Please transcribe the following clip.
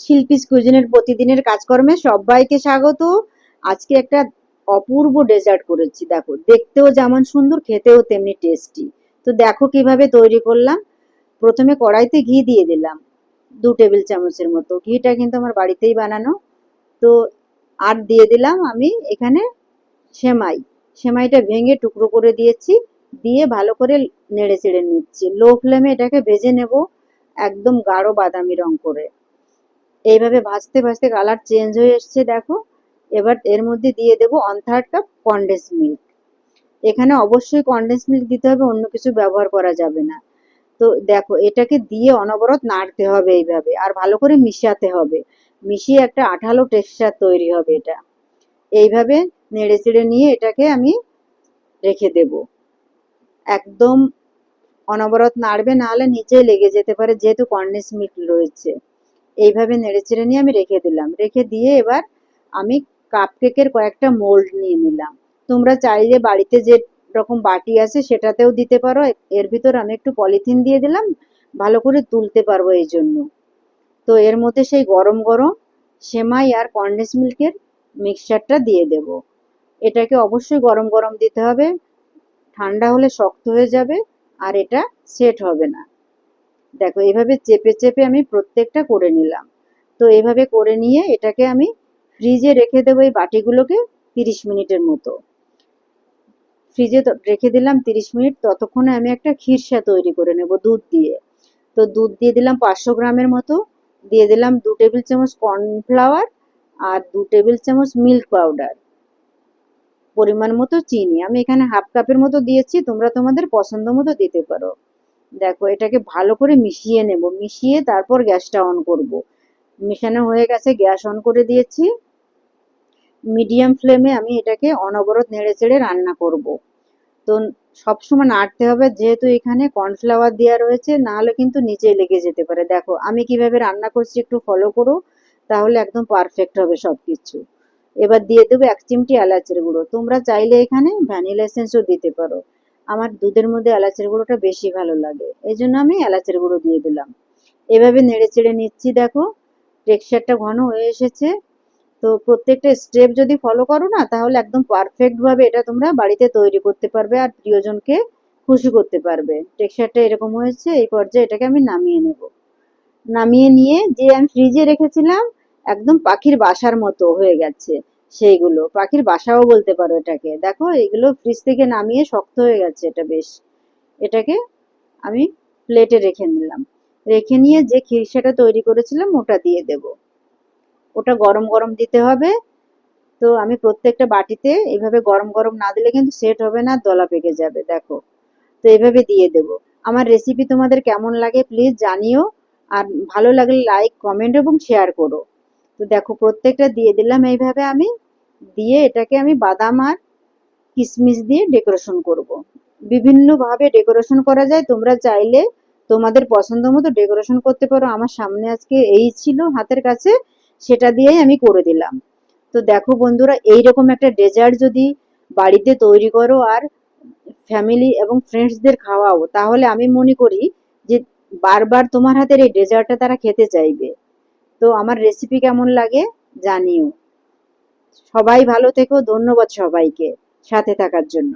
শিল্পী কুজিনের প্রতিদিনের কাজকর্মে সবাইকে স্বাগত। আজকে একটা অপূর্ব ডেজার্ট করেছি, দেখো। দেখতেও যেমন সুন্দর, খেতেও তেমনি টেস্টি তো দেখো কীভাবে তৈরি করলাম। প্রথমে কড়াইতে ঘি দিয়ে দিলাম, দু টেবিল চামচের মতো। ঘিটা কিন্তু আমার বাড়িতেই বানানো। তো আর দিয়ে দিলাম আমি এখানে সেমাই। সেমাইটা ভেঙে টুকরো করে দিয়েছি, দিয়ে ভালো করে নেড়ে চেড়ে নিচ্ছি। লো ফ্লেমে এটাকে ভেজে নেব, একদম গাঢ় বাদামি রং করে। এইভাবে ভাজতে ভাজতে কালার চেঞ্জ হয়ে এসছে, দেখো। এবার এর মধ্যে দিয়ে দেব one third cup condensed milk এখানে অবশ্যই কন্ডেন্স মিল্ক দিতে হবে, অন্য কিছু ব্যবহার করা যাবে না। তো দেখো, এটাকে দিয়ে অনবরত নাড়তে হবে এইভাবে, আর ভালো করে মিশাতে হবে। মিশিয়ে একটা আঠালো টেক্সচার তৈরি হবে এটা। এইভাবে নেড়ে চেড়ে নিয়ে এটাকে আমি রেখে দেব। একদম অনবরত নাড়বে না হলে নিচেই লেগে যেতে পারে, যেহেতু কন্ডেন্স মিল্ক রয়েছে। এইভাবে নেড়ে চেড়ে নিয়ে আমি রেখে দিলাম। রেখে দিয়ে এবার আমি কাপ কেকের কয়েকটা মোল্ড নিয়ে নিলাম। তোমরা চাইলে বাড়িতে যে রকম বাটি আছে সেটাতেও দিতে পারো। এর ভিতর আমি একটু পলিথিন দিয়ে দিলাম। ভালো করে তুলতে পারব এই জন্য। তো এর মধ্যে সেই গরম গরম সেমাই আর কন্ডেন্স মিল্কের মিক্সচারটা দিয়ে দেব। এটাকে অবশ্যই গরম গরম দিতে হবে। ঠান্ডা হলে শক্ত হয়ে যাবে আর এটা সেট হবে না। দেখো, এভাবে চেপে চেপে আমি প্রত্যেকটা করে নিলাম। তো এভাবে করে নিয়ে এটাকে আমি ফ্রিজে রেখে দেবো এই বাটিগুলোকে তিরিশ মিনিটের মতো। ফ্রিজে রেখে দিলাম তিরিশ মিনিট, ততক্ষণে আমি একটা খিরসা তৈরি করে নেব দুধ দিয়ে। তো দুধ দিয়ে দিলাম পাঁচশো গ্রামের মতো, দিয়ে দিলাম দু টেবিল চামচ কর্নফ্লাওয়ার আর দু টেবিল চামচ মিল্ক পাউডার। পরিমাণ মতো চিনি, আমি এখানে হাফ কাপের মতো দিয়েছি, তোমরা তোমাদের পছন্দ মতো দিতে পারো। দেখো, এটাকে ভালো করে মিশিয়ে নেব। মিশিয়ে তারপর গ্যাসটা অন করব। মিশানো হয়ে গেছে, গ্যাস অন করে দিয়েছি। মিডিয়াম ফ্লেমে আমি এটাকে অনবরত নেড়ে চেড়ে রান্না করব। তো সবসময় নাড়তে হবে, যেহেতু এখানে কর্নফ্লাওয়ার দেওয়া রয়েছে না হলে কিন্তু নিচে লেগে যেতে পারে। দেখো, আমি কীভাবে রান্না করছি একটু ফলো করো, তাহলে একদম পারফেক্ট হবে সব কিছু এবার দিয়ে দেবো এক চিমটি এলাচের গুঁড়ো। তোমরা চাইলে এখানে ভ্যানিলা এসেন্সও দিতে পারো। আমার দুধের মধ্যে এলাচের গুঁড়োটা বেশি ভালো লাগে। এই জন্য আমি এলাচের গুঁড়ো দিয়ে দিলাম। এভাবে নেড়ে চেড়ে নিচ্ছি, দেখো। টেক্সচারটা ঘন হয়ে এসেছে। তো প্রত্যেকটা স্টেপ যদি ফলো করো না, তাহলে একদম পারফেক্টভাবে এটা তোমরা বাড়িতে তৈরি করতে পারবে আর প্রিয়জনকে খুশি করতে পারবে। টেক্সচারটা এরকম হয়েছে, এই পর্যায়ে এটাকে আমি নামিয়ে নেব। নামিয়ে নিয়ে যে আমি ফ্রিজে রেখেছিলাম, একদম পাখির বাসার মতো হয়ে গেছে। সেইগুলো। পাখির বাসাও বলতে পারো এটাকে। দেখো, এগুলো ফ্রিজ থেকে নামিয়ে শক্ত হয়ে গেছে এটা বেশ। এটাকে আমি প্লেটে রেখে নিলাম। রেখে নিয়ে যে খিরসাটা তৈরি করেছিলাম, ওটা দিয়ে দেব। ওটা গরম গরম দিতে হবে। তো আমি প্রত্যেকটা বাটিতে এভাবে গরম গরম না দিলে কিন্তু সেট হবে না, দলা পেকে যাবে, দেখো। তো এভাবে দিয়ে দেব। আমার রেসিপি তোমাদের কেমন লাগে প্লিজ জানিও। আর ভালো লাগলে লাইক কমেন্ট এবং শেয়ার করো। তো দেখো, প্রত্যেকটা দিয়ে দিলাম এইভাবে আমি। দিয়ে এটাকে আমি বাদাম আর কিশমিশ দিয়ে ডেকোরেশন করব। বিভিন্নভাবে ডেকোরেশন করা যায়। তোমরা চাইলে তোমাদের পছন্দ মতো ডেকোরেশন করতে পারো। আমার সামনে আজকে এই ছিল হাতের কাছে, সেটা দিয়েই আমি করে দিলাম। তো দেখো বন্ধুরা, এইরকম একটা ডেজার্ট যদি বাড়িতে তৈরি করো আর ফ্যামিলি এবং ফ্রেন্ডসদের খাওয়াও, তাহলে আমি মনে করি যে বারবার তোমার হাতের এই ডেজার্টটা তারা খেতে চাইবে। তো আমার রেসিপি কেমন লাগে জানিও। সবাই ভালো থেকো ধন্যবাদ সবাইকে সাথে থাকার জন্য।